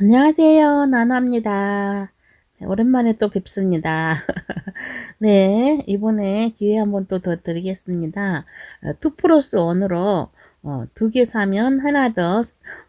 안녕하세요. 나나입니다. 네, 오랜만에 또 뵙습니다. 네, 이번에 기회 한번 또 더 드리겠습니다. 2 플러스 1으로 어, 두 개 사면 하나 더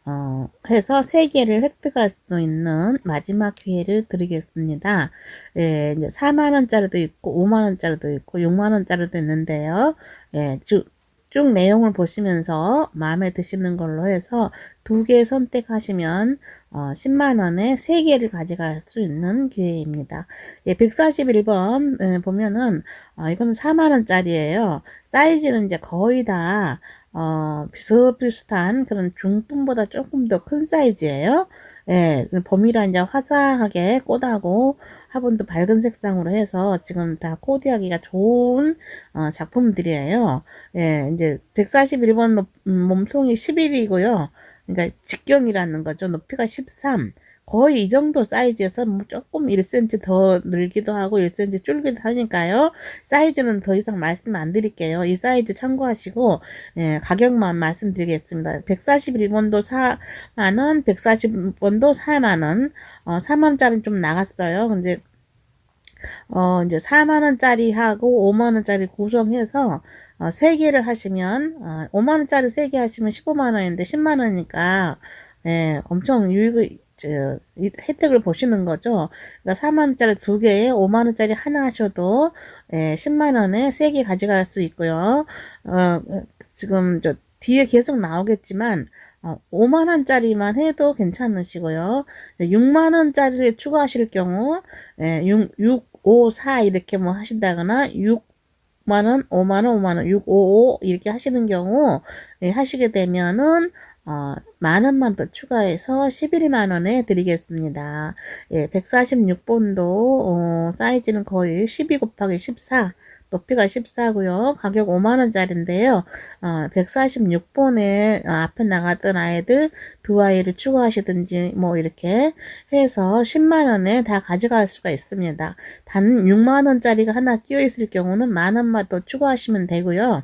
어, 해서 세 개를 획득할 수 있는 마지막 기회를 드리겠습니다. 예, 이제 4만 원짜리도 있고 5만 원짜리도 있고 6만 원짜리도 있는데요. 예, 주, 쭉 내용을 보시면서 마음에 드시는 걸로 해서 두 개 선택하시면 어, 10만 원에 세 개를 가져갈 수 있는 기회입니다. 예, 141번 예, 보면은 어, 이거는 4만 원짜리예요. 사이즈는 이제 거의 다 어, 비슷비슷한 그런 중품보다 조금 더 큰 사이즈예요. 예, 봄이라 이제 화사하게 꽃하고 화분도 밝은 색상으로 해서 지금 다 코디하기가 좋은 어, 작품들이에요. 예, 이제 141번 음, 몸통이 11이고요. 그러니까 직경이라는 거죠. 높이가 13. 거의 이 정도 사이즈에서 뭐 조금 1cm 더 늘기도 하고 1cm 줄기도 하니까요. 사이즈는 더 이상 말씀 안 드릴게요. 이 사이즈 참고하시고 예, 가격만 말씀드리겠습니다. 141번도 4만원, 140번도 4만원, 어, 4만원짜리는 좀 나갔어요. 근데 어, 이제 4만원짜리 하고 5만원짜리 구성해서 어, 3개를 하시면 어, 5만원짜리 3개 하시면 15만원인데 10만원이니까 예, 엄청 유익 저, 혜택을 보시는 거죠. 그러니까 4만원짜리 두 개에 5만원짜리 하나 하셔도, 예, 10만원에 세개 가져갈 수 있고요. 어, 지금 저, 뒤에 계속 나오겠지만, 어, 5만원짜리만 해도 괜찮으시고요. 6만원짜리를 추가하실 경우, 예, 6, 6, 5, 4 이렇게 뭐 하신다거나, 6, 만원, 5만원, 5만원, 6, 5, 5 이렇게 하시는 경우 예, 하시게 되면은 어, 만 원만 더 추가해서 11만 원에 드리겠습니다. 예, 146번도 어, 사이즈는 거의 12 곱하기 14 높이가 14고요. 가격 5만 원짜리인데요. 어, 146번에 어, 앞에 나갔던 아이들 두 아이를 추가하시든지 뭐 이렇게 해서 10만 원에 다 가져갈 수가 있습니다. 단 6만 원짜리가 하나 끼어 있을 경우는 만 원만 더 추가하시면 되고요.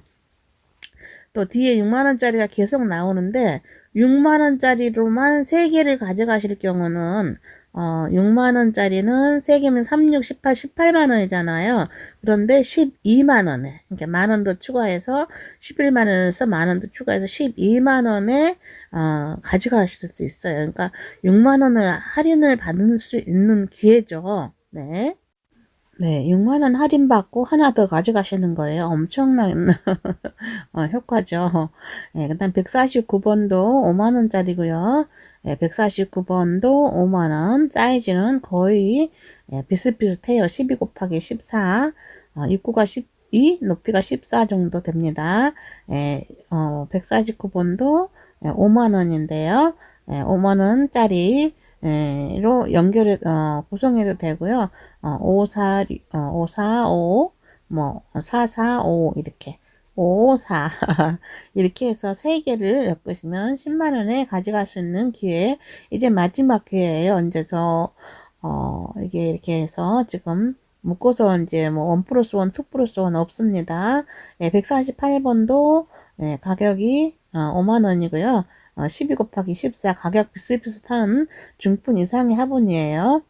또 뒤에 6만원짜리가 계속 나오는데 6만원짜리로만 3개를 가져가실 경우는 어, 6만원짜리는 3개면 36, 18, 18만원이잖아요. 그런데 12만원에, 그러니까 만원 더 추가해서 11만원에서 만원 더 추가해서 12만원에 어, 가져가실 수 있어요. 그러니까 6만원을 할인을 받을 수 있는 기회죠. 네. 네, 6만원 할인받고 하나 더 가져가시는 거예요. 엄청난 어, 효과죠. 네, 그 다음 149번도 5만원짜리고요. 네, 149번도 5만원. 사이즈는 거의 네, 비슷비슷해요. 12 곱하기 14. 어, 입구가 12, 높이가 14 정도 됩니다. 네, 어, 149번도 5만원인데요. 네, 5만원짜리 로 연결해 어, 구성해도 되고요. 어, 5, 4, 어, 5, 4, 5, 뭐 4, 4, 5 이렇게 5, 4 이렇게 해서 3개를 엮으시면 10만원에 가져갈 수 있는 기회 이제 마지막 기회예요. 언제서 어, 이게 이렇게 해서 지금 묶어서 이제 뭐1 플러스 1, 2 플러스 1 없습니다. 네, 148번도 네, 가격이 어, 5만원이고요. 12 어, 곱하기 14 가격 비슷비슷한 중품 이상의 화분이에요.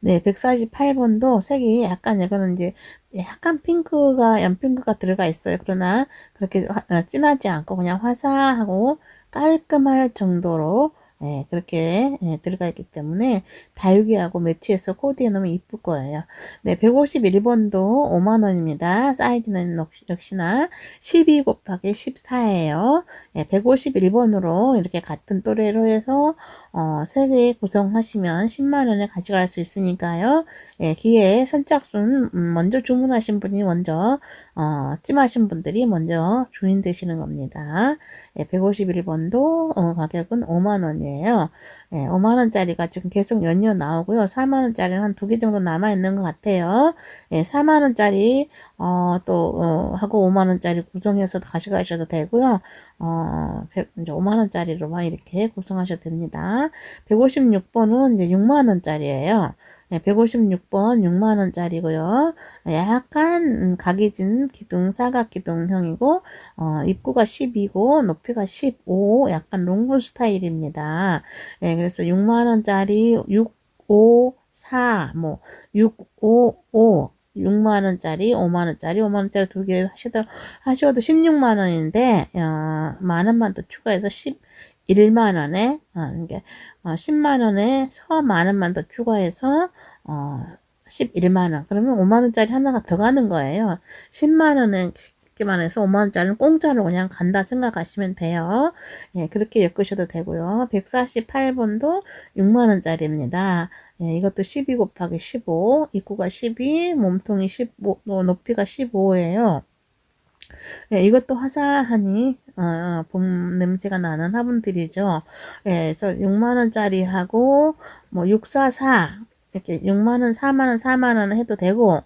네, 148번도 색이 약간 이거는 이제 약간 핑크가 연핑크가 들어가 있어요. 그러나 그렇게 어, 진하지 않고 그냥 화사하고 깔끔할 정도로 예, 그렇게 예, 들어가 있기 때문에 다육이하고 매치해서 코디해 놓으면 이쁠 거예요. 네, 151번도 5만원입니다. 사이즈는 역시나 12 곱하기 14예요. 예, 151번으로 이렇게 같은 또래로 해서 어, 3개 구성하시면 10만원에 가져갈 수 있으니까요. 예, 기회에 선착순 음, 먼저 주문하신 분이 먼저 어, 찜하신 분들이 먼저 주인 되시는 겁니다. 예, 151번도 어, 가격은 5만원이에요. 원짜리예요. 예, 5만 원짜리가 지금 계속 연이어 나오고요. 4만 원짜리는 한 두 개 정도 남아 있는 것 같아요. 예, 4만 원짜리 어, 또 어, 하고 5만 원짜리 구성해서 가져가셔도 되고요. 어, 백- 이제 5만 원짜리로만 이렇게 구성하셔도 됩니다. 156번은 이제 6만 원짜리예요. 네, 156번 6만 원짜리고요. 약간 음, 각이진 기둥 사각 기둥형이고 어, 입구가 10이고 높이가 15 약간 롱볼 스타일입니다. 예, 그래서 6만 원짜리 6, 5, 4, 뭐 6, 5, 5 6만 원짜리, 5만 원짜리, 5만 원짜리 두 개 하셔도 하셔도 16만 원인데 어, 만 원만 더 추가해서 11만 원에 어, 이게 어, 10만 원에 서 만 원만 더 추가해서 어, 11만 원. 그러면 5만 원짜리 하나가 더 가는 거예요. 10만 원은 쉽게만 해서 5만 원짜리는 공짜로 그냥 간다 생각하시면 돼요. 예, 그렇게 엮으셔도 되고요. 148번도 6만 원짜리입니다. 예, 이것도 12 곱하기 15, 입구가 12, 몸통이 15, 어, 높이가 15예요. 예, 이것도 화사하니 어, 어, 봄 냄새가 나는 화분들이죠. 예, 그래서 6만 원짜리 하고 뭐 644 이렇게 6만 원, 4만 원, 4만 원 해도 되고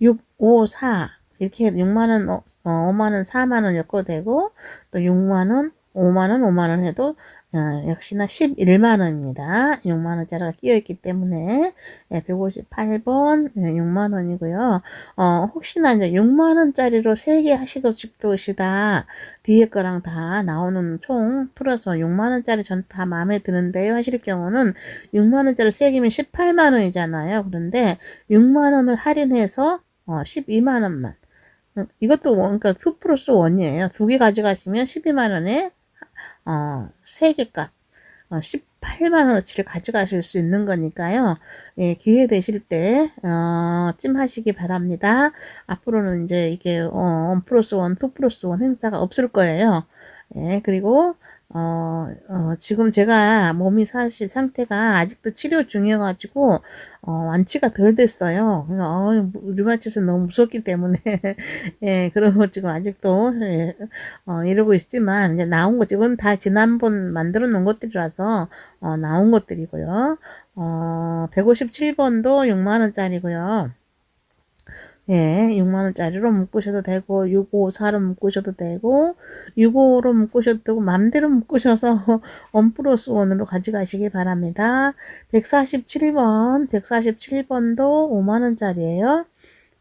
6, 5, 4 이렇게 6만 원, 어, 5만 원, 4만 원 엮어도 되고 또 6만 원, 5만 원, 5만 원 해도 어, 역시나 11만 원입니다. 6만 원짜리가 끼어 있기 때문에 예, 158번 예, 6만 원이고요. 어, 혹시나 이제 6만 원짜리로 3개 하시고 싶으시다. 뒤에 거랑 다 나오는 총 풀어서 6만 원짜리 전 다 마음에 드는데요. 하실 경우는 6만 원짜리 3개면 18만 원이잖아요. 그런데 6만 원을 할인해서 어, 12만 원만. 음, 이것도 원, 그러니까 2 플러스 1이에요. 두 개 가져가시면 12만 원에 어, 3개 값. 어, 18만 원어치를 가져가실 수 있는 거니까요. 예, 기회 되실 때, 어, 찜 하시기 바랍니다. 앞으로는 이제 이게, 어, 1 플러스 1, 2 플러스 1 행사가 없을 거예요. 예, 그리고, 어, 어, 지금 제가 몸이 사실 상태가 아직도 치료 중이어가지고, 어, 완치가 덜 됐어요. 어, 류마티스 너무 무섭기 때문에, 예, 그리고 지금 아직도, 예, 어, 이러고 있지만, 이제 나온 것, 이건 다 지난번 만들어 놓은 것들이라서, 어, 나온 것들이고요. 어, 157번도 6만원짜리고요. 예, 6만원짜리로 묶으셔도 되고, 654로 묶으셔도 되고, 65로 묶으셔도 되고, 맘대로 묶으셔서 원 플러스 원으로 가져가시기 바랍니다. 147번, 147번도 5만원짜리예요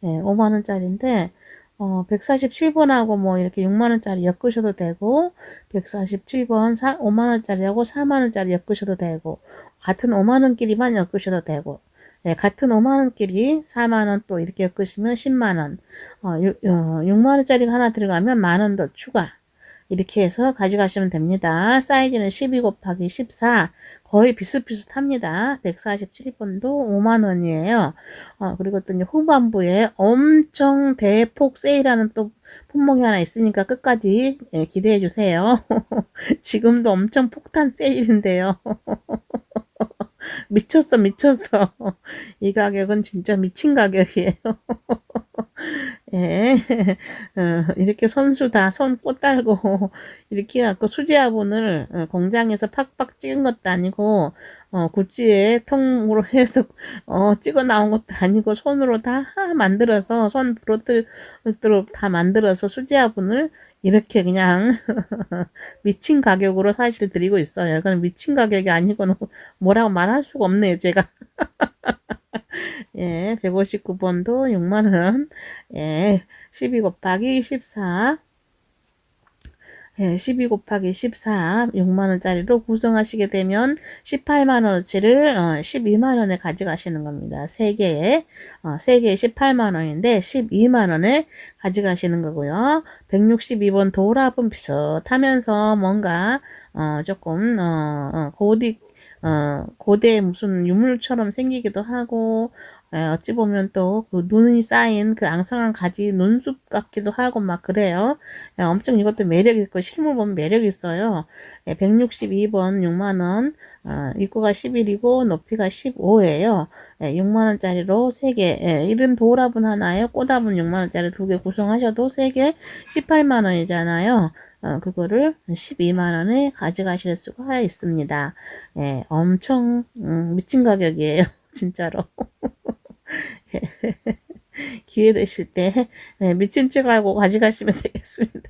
예, 5만원짜리인데, 어, 147번하고 뭐 이렇게 6만원짜리 엮으셔도 되고, 147번 4, 5만원짜리하고 4만원짜리 엮으셔도 되고, 같은 5만원끼리만 엮으셔도 되고, 예, 같은 5만원끼리 4만원 또 이렇게 엮으시면 10만원, 어, 6, 어, 6만원짜리가 하나 들어가면 만원 더 추가. 이렇게 해서 가져가시면 됩니다. 사이즈는 12 곱하기 14. 거의 비슷비슷합니다. 147번도 5만원이에요. 어, 그리고 또 후반부에 엄청 대폭 세일하는 또 품목이 하나 있으니까 끝까지 예, 기대해 주세요. 지금도 엄청 폭탄 세일인데요. 미쳤어, 미쳤어. 이 가격은 진짜 미친 가격이에요. 예, 어, 이렇게 선수 다손꽂 달고, 이렇게 해갖고 수제 화분을 어, 공장에서 팍팍 찍은 것도 아니고, 어, 구찌에 통으로 해서, 어, 찍어 나온 것도 아니고, 손으로 다 만들어서, 손 브로트로 다 만들어서 수제 화분을 이렇게 그냥 미친 가격으로 사실 드리고 있어요. 이건 미친 가격이 아니고는 뭐라고 말할 수가 없네요, 제가. 예, 159번도 6만원, 예, 12 곱하기 14, 예, 12 곱하기 14, 6만원짜리로 구성하시게 되면 18만원어치를 어, 12만원에 가져가시는 겁니다. 3개에, 어, 3개에 18만원인데 12만원에 가져가시는 거고요. 162번 도랍은 비슷하면서 뭔가, 어, 조금, 어, 어, 고딕, 어, 고대 무슨 유물처럼 생기기도 하고, 예, 어찌 보면 또 그 눈이 쌓인 그 앙상한 가지 눈숲 같기도 하고 막 그래요. 예, 엄청 이것도 매력 있고 실물 보면 매력 있어요. 예, 162번 6만원, 어, 입구가 11이고 높이가 15예요. 예, 6만원짜리로 3개, 예, 이런 도랍은 하나에 꽃답은 6만원짜리 두 개 구성하셔도 3개 18만원이잖아요. 어, 그거를 12만원에 가져가실 수가 있습니다. 예, 엄청, 음, 미친 가격이에요. 진짜로. 기회 되실 때 네, 미친 척 하고 가져가시면 되겠습니다.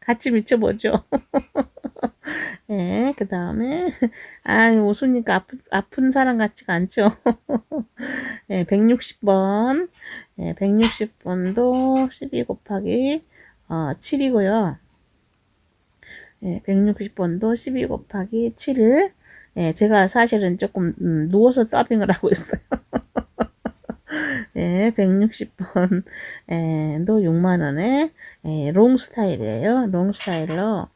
같이 미쳐보죠. 네, 그 다음에, 아, 웃으니까 아프, 아픈 사람 같지가 않죠. 네, 160번. 네, 160번도 12 곱하기 어, 7이고요. 네, 160번도 12 곱하기 7을 예, 제가 사실은 조금 음, 누워서 서빙을 하고 있어요. 예, 160번 예, 도 6만원에 예, 롱 스타일이에요. 롱 스타일로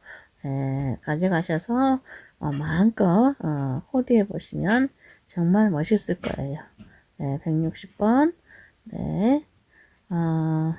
예, 가져가셔서 어, 마음껏 어, 코디해 보시면 정말 멋있을 거예요. 예, 160번 네, 어,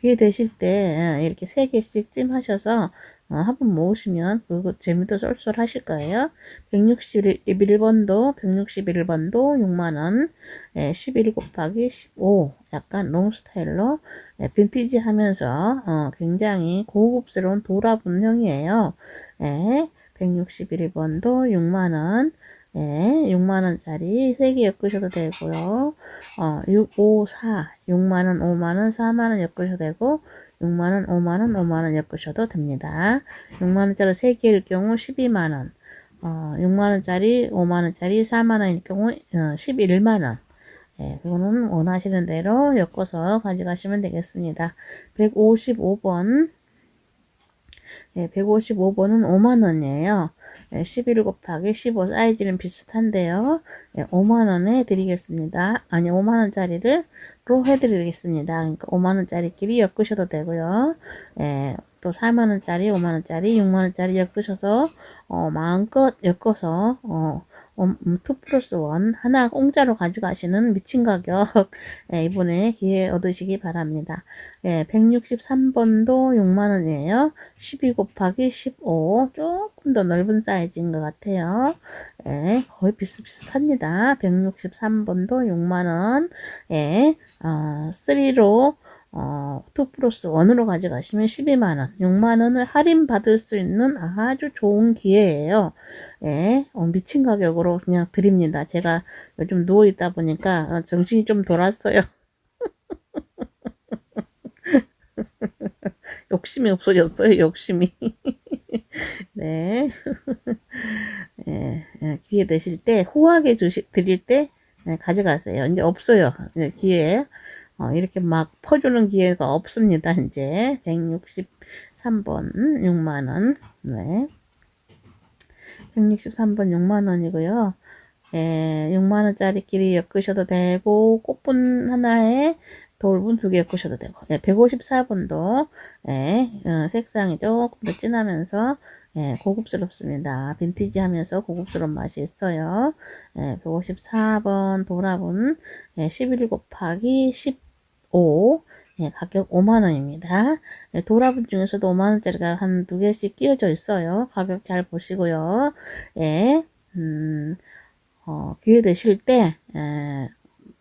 기회 되실 때 예, 이렇게 세 개씩 찜하셔서 어, 한번 모으시면 그거 재미도 쏠쏠 하실 거예요. 161번도 161번도 6만원 예, 11 곱하기 15 약간 롱 스타일로 예, 빈티지 하면서 어, 굉장히 고급스러운 도라 분형이에요. 예, 161번도 6만원 예, 6만원짜리 3개 엮으셔도 되고요. 어, 6, 5, 4, 6만원, 5만원, 4만원 엮으셔도 되고, 6만원, 5만원, 5만원 엮으셔도 됩니다. 6만원짜리 3개일 경우 12만원, 어, 6만원짜리, 5만원짜리, 4만원일 경우 어, 11만원. 예, 그거는 원하시는 대로 엮어서 가져가시면 되겠습니다. 155번, 예, 155번은 5만원이에요. 예, 11 곱하기 15 사이즈는 비슷한데요. 예, 5만원에 드리겠습니다. 아니, 5만원짜리를 로 해드리겠습니다. 그러니까 5만원짜리끼리 엮으셔도 되고요. 예, 또 4만원짜리, 5만원짜리, 6만원짜리 엮으셔서, 어, 마음껏 엮어서, 어, 2 음, 플러스 1 하나 공짜로 가져가시는 미친 가격 예, 이번에 기회 얻으시기 바랍니다. 예, 163번도 6만원이에요. 12 곱하기 15 조금 더 넓은 사이즈인 것 같아요. 예, 거의 비슷비슷합니다. 163번도 6만원 예, 어, 3로 어, 2 플러스 1으로 가져가시면 12만원, 6만원을 할인받을 수 있는 아주 좋은 기회예요. 예, 어, 미친 가격으로 그냥 드립니다. 제가 요즘 누워있다 보니까 어, 정신이 좀 돌았어요. 욕심이 없어졌어요, 욕심이. 네. 예, 예, 기회 되실 때, 후하게 주시, 드릴 때, 네, 가져가세요. 이제 없어요. 이제 기회. 어, 이렇게 막 퍼주는 기회가 없습니다. 이제 163번 6만원 네. 163번 6만원이고요. 예, 6만원짜리끼리 엮으셔도 되고 꽃분 하나에 돌분 두개 엮으셔도 되고 예, 154번도 예, 어, 색상이 조금 더 진하면서 예, 고급스럽습니다. 빈티지 하면서 고급스러운 맛이 있어요. 예, 154번 도랍은 예, 11 곱하기 10 5 예, 가격 5만원입니다. 예, 도라분 중에서도 5만원짜리가 한 두 개씩 끼워져 있어요. 가격 잘 보시고요. 예, 음, 어, 기회 되실 때, 예,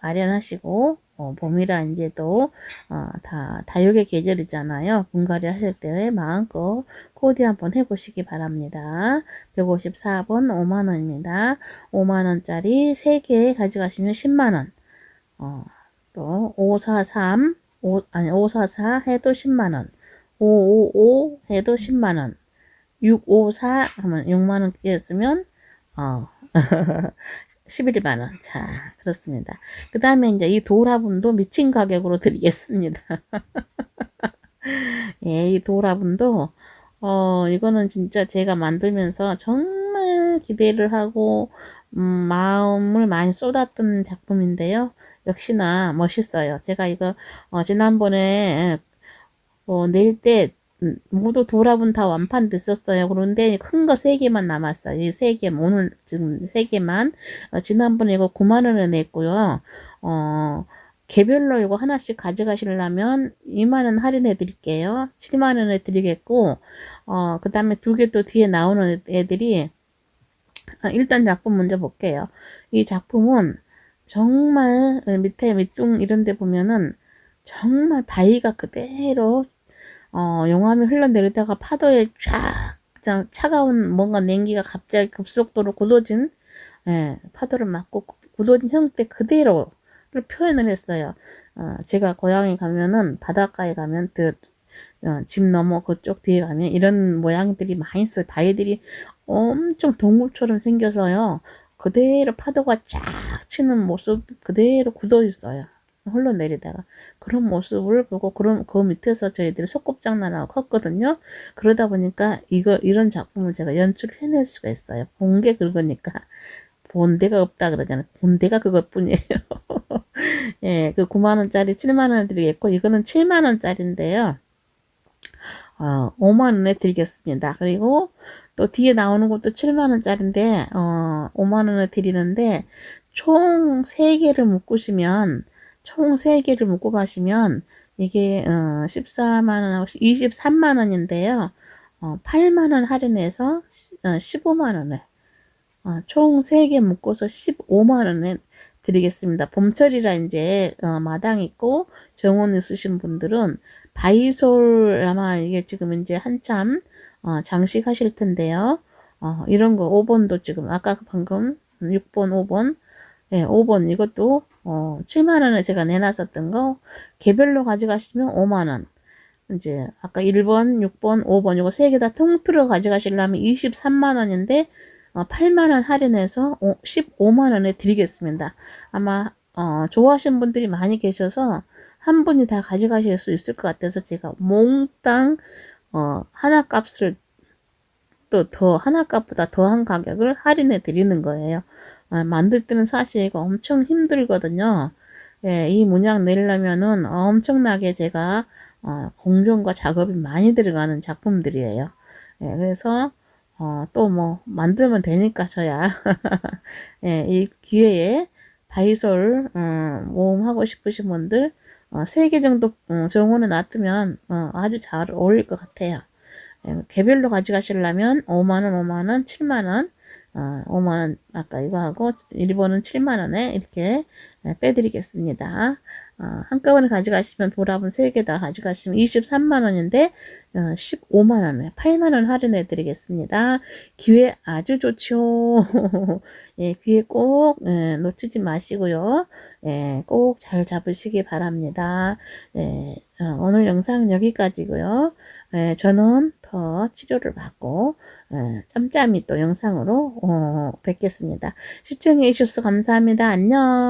마련하시고, 어, 봄이라 이제 또, 어, 다, 다육의 계절이잖아요. 분갈이 하실 때 마음껏 코디 한번 해보시기 바랍니다. 154번 5만원입니다. 5만원짜리 3개 가져가시면 10만원. 어, 또 543, 5, 아니 544 해도 10만원, 555 해도 10만원, 654 하면 6만원 끼었으면 어 11만원. 자, 그렇습니다. 그 다음에 이제 이 도라분도 미친 가격으로 드리겠습니다. 예, 이 도라분도, 어, 이거는 진짜 제가 만들면서 정말 기대를 하고, 음, 마음을 많이 쏟았던 작품인데요. 역시나 멋있어요. 제가 이거 어, 지난번에 어, 낼때 음, 모두 도랍은 다 완판 됐었어요. 그런데 큰 거 세 개만 남았어요. 이 세 개, 오늘 지금 세 개만. 어, 지난번에 이거 9만 원에 냈고요. 어, 개별로 이거 하나씩 가져가시려면 2만원 할인해 드릴게요. 7만원에 드리겠고, 어, 그 다음에 두 개 또 뒤에 나오는 애들이, 아, 일단 작품 먼저 볼게요. 이 작품은 정말 밑에 밑둥 이런 데 보면은 정말 바위가 그대로 어, 용암이 흘러내리다가 파도에 쫙 차가운 뭔가 냉기가 갑자기 급속도로 굳어진 예, 파도를 맞고 굳어진 형태 그대로 를 표현을 했어요. 어, 제가 고향에 가면은 바닷가에 가면 그, 어, 집 넘어 그쪽 뒤에 가면 이런 모양들이 많이 있어요. 바위들이 엄청 동굴처럼 생겨서요. 그대로 파도가 쫙 치는 모습 그대로 굳어 있어요. 흘러내리다가 그런 모습을 보고 그런 그 밑에서 저희들이 소꿉장난하고 컸거든요. 그러다 보니까 이거 이런 작품을 제가 연출을 해낼 수가 있어요. 본 게 그거니까 본 데가 없다 그러잖아요. 본 데가 그것뿐이에요. 예, 그 9만 원짜리 7만 원 드리겠고 이거는 7만 원짜리인데요. 어, 5만 원에 드리겠습니다. 그리고 또 뒤에 나오는 것도 7만 원짜리인데 어, 5만 원에 드리는데 총 3개를 묶으시면 총 3개를 묶고 가시면 이게 어, 14만원하고 23만원인데요. 어, 8만원 할인해서 어, 15만원에 어, 총 3개 묶어서 15만원에 드리겠습니다. 봄철이라 이제 어, 마당 있고 정원 있으신 분들은 바이솔 아마 이게 지금 이제 한참 어, 장식하실 텐데요. 어, 이런 거 5번도 지금 아까 방금 6번, 5번 예, 5번 이것도 어, 7만원에 제가 내놨었던 거 개별로 가져가시면 5만원 이제 아까 1번, 6번, 5번 이거 세 개 다 통틀어 가져가시려면 23만원인데 어, 8만원 할인해서 15만원에 드리겠습니다. 아마 어, 좋아하시는 분들이 많이 계셔서 한 분이 다 가져가실 수 있을 것 같아서 제가 몽땅 어, 하나 값을 또 더 하나 값보다 더한 가격을 할인해 드리는 거예요. 어, 만들 때는 사실 이거 엄청 힘들거든요. 예, 이 문양 내려면은 엄청나게 제가 어, 공정과 작업이 많이 들어가는 작품들이에요. 예, 그래서 어, 또 뭐 만들면 되니까 저야 예, 이 기회에 바이솔 음, 모음하고 싶으신 분들 어, 3개 정도 음, 정원에 놔두면 어, 아주 잘 어울릴 것 같아요. 예, 개별로 가져가시려면 5만원, 5만원, 7만원 어, 5만원 아까 이거 하고 1번은 7만원에 이렇게 빼드리겠습니다. 어, 한꺼번에 가져가시면 보랍은 3개 다 가져가시면 23만원인데 어, 15만원에 8만원 할인해 드리겠습니다. 기회 아주 좋죠. 예, 기회 꼭 예, 놓치지 마시고요. 예, 꼭 잘 잡으시기 바랍니다. 예, 어, 오늘 영상은 여기까지고요. 예, 저는 더 치료를 받고 예, 짬짬이 또 영상으로 어, 뵙겠습니다. 시청해 주셔서 감사합니다. 안녕.